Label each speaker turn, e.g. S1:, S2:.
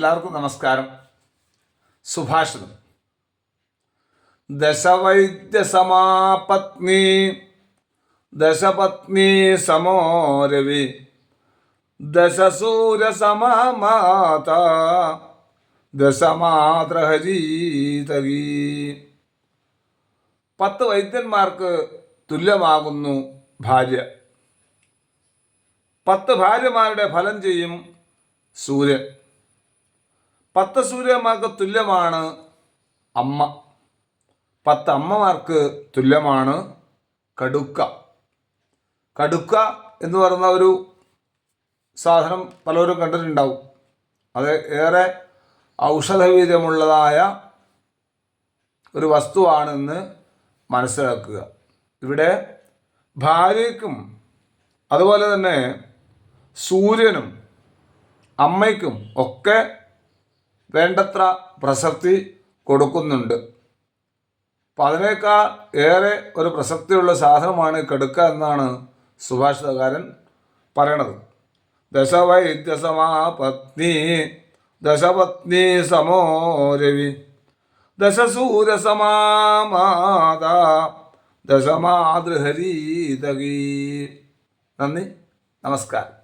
S1: എല്ലാവർക്കും നമസ്കാരം. സുഭാഷിതം. ദശവൈദ്യസമാപത്നി ദശപത്നി സമോരവി ദശസൂര ദശസൂര്യസമാമാത ദശമാതൃഹരീതകീ പത്ത് വൈദ്യന്മാർക്ക് തുല്യമാകുന്നു ഭാര്യ. പത്ത് ഭാര്യമാരുടെ ഫലം ചെയ്യും സൂര്യൻ. പത്ത് സൂര്യന്മാർക്ക് തുല്യമാണ് അമ്മ. പത്ത് അമ്മമാർക്ക് തുല്യമാണ് കടുക്ക. കടുക്ക എന്ന് പറയുന്ന ഒരു സാധനം പലരും കണ്ടിട്ടുണ്ടാവും. അത് ഏറെ ഔഷധവീര്യമുള്ളതായ ഒരു വസ്തുവാണെന്ന് മനസ്സിലാക്കുക. ഇവിടെ ഭാര്യയ്ക്കും അതുപോലെ തന്നെ സൂര്യനും അമ്മയ്ക്കും ഒക്കെ വേണ്ടത്ര പ്രസക്തി കൊടുക്കുന്നുണ്ട്. അപ്പം അതിനേക്കാൾ ഏറെ ഒരു പ്രസക്തിയുള്ള സാധനമാണ് കെടുക്ക എന്നാണ് സുഭാഷിതകാരൻ പറയണത്. ദശവൈദ്യസമാപത്നി ദശപത്നി സമോ രവി ദശസൂര്യസമാമാത ദശമാതൃഹരീതകീ. നന്ദി നമസ്കാരം.